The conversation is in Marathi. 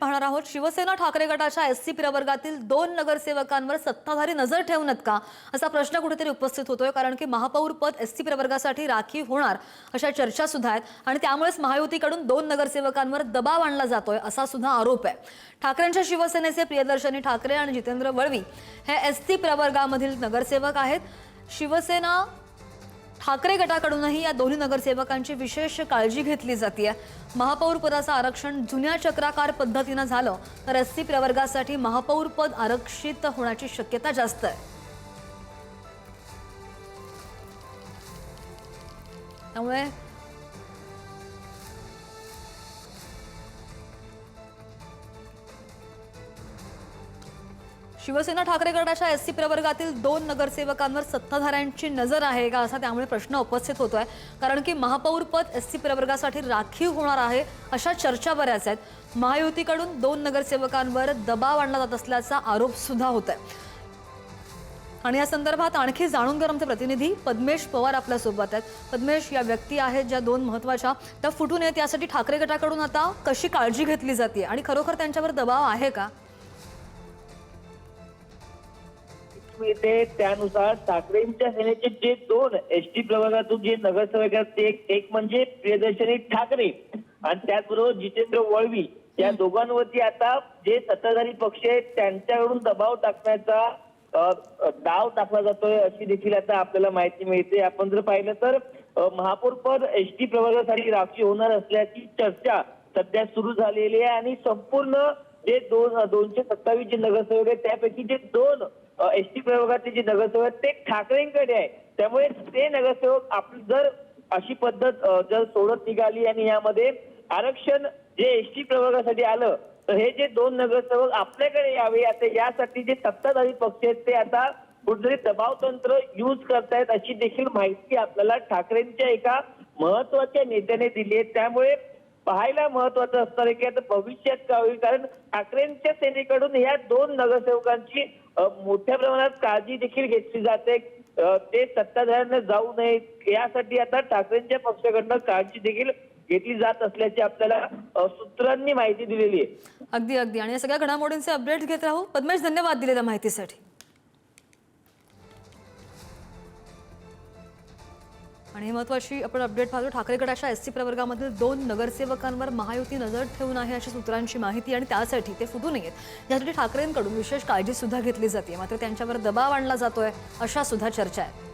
पाहणार आहोत. शिवसेना ठाकरे गटाच्या एस सी प्रवर्गातील दोन नगरसेवकांवर सत्ताधारी नजर ठेवूनत का असा प्रश्न कुठेतरी उपस्थित होतोय कारण की महापौर पद एस सी प्रवर्गासाठी राखीव होणार अशा चर्चा सुद्धा आहेत. आणि त्यामुळेच महायुतीकडून दोन नगरसेवकांवर दबाव आणला जातोय असा सुद्धा आरोप आहे. ठाकरेंच्या शिवसेनेचे प्रियदर्शनी ठाकरे आणि जितेंद्र वळवी हे एस सी प्रवर्गामधील नगरसेवक आहेत. शिवसेना ठाकरे गटाकडूनही या दोन्ही नगरसेवकांची विशेष काळजी घेतली जाते. महापौरपदाचं आरक्षण जुन्या चक्राकार पद्धतीनं झालं तर एस सी प्रवर्गासाठी महापौरपद आरक्षित होण्याची शक्यता जास्त आहे. त्यामुळे शिवसेना ठाकरे गटाच्या एस सी प्रवर्गातील दोन नगरसेवकांवर सत्ताधाऱ्यांची नजर आहे का असा त्यामुळे प्रश्न उपस्थित होतो आहे कारण की महापौर पद एस सी प्रवर्गासाठी राखीव होणार आहे अशा चर्चा बऱ्याच आहेत. महायुतीकडून दोन नगरसेवकांवर दबाव आणला जात असल्याचा आरोप सुद्धा होत आहे आणि या संदर्भात आणखी जाणून घ्या आमचे प्रतिनिधी पद्मेश पवार आपल्यासोबत आहेत. पद्मेश या व्यक्ती आहेत ज्या दोन महत्त्वाच्या त्या फुटून येत यासाठी ठाकरे गटाकडून आता कशी काळजी घेतली जाते? आणि खरोखर त्यांच्यावर दबाव आहे का? मिळते. त्यानुसार ठाकरेंच्या सेनेचे जे दोन एस टी प्रवर्गातून जे नगरसेवक आहेत ते एक- म्हणजे प्रियदर्शनी ठाकरे आणि त्याचबरोबर जितेंद्र वळवी. या दोघांवरती आता जे सत्ताधारी पक्ष आहेत त्यांच्याकडून दबाव टाकण्याचा डाव टाकला जातोय अशी देखील आता आपल्याला माहिती मिळते. आपण जर पाहिलं तर महापौर पद एस टी प्रवर्गासाठी राखीव होणार असल्याची चर्चा सध्या सुरू झालेली आहे आणि संपूर्ण जे दोन दोनशे सत्तावीस जे नगरसेवक आहेत त्यापैकी जे दोन एस टी प्रवर्गाचे जे नगरसेवक आहेत ते ठाकरेंकडे आहे. त्यामुळे ते नगरसेवक आपली जर अशी पद्धत जर सोडत निघाली आणि यामध्ये आरक्षण जे एस टी प्रवर्गासाठी आलं तर हे जे दोन नगरसेवक आपल्याकडे यावे आता यासाठी जे सत्ताधारी पक्ष आहेत ते आता कुठेतरी दबाव तंत्र युज करतायत अशी देखील माहिती आपल्याला ठाकरेंच्या एका महत्त्वाच्या नेत्याने दिली आहे. त्यामुळे पाहायला महत्वाचं असणार आहे की आता भविष्यात का होईल? कारण ठाकरेंच्या सेनेकडून या दोन नगरसेवकांची मोठ्या प्रमाणात काळजी देखील घेतली जाते. ते सत्ताधाऱ्यांना जाऊ नये यासाठी आता ठाकरेंच्या पक्षाकडनं काळजी देखील घेतली जात असल्याची आपल्याला सूत्रांनी माहिती दिलेली आहे. अगदी अगदी. आणि या सगळ्या घडामोडींचे अपडेट घेत राहू. पद्मेश धन्यवाद दिलेल्या माहितीसाठी. आणि महत्वाची आपण अपडेट पाहतो ठाकरे गटाच्या एस सी प्रवर्गामधील दोन नगरसेवकांवर महायुती नजर ठेवून आहे अशी सूत्रांची माहिती आणि त्यासाठी ते फुटू नयेत. यासाठी ठाकरेंकडून विशेष काळजी सुद्धा घेतली जाते. मात्र त्यांच्यावर दबाव आणला जातोय अशा सुद्धा चर्चा आहेत.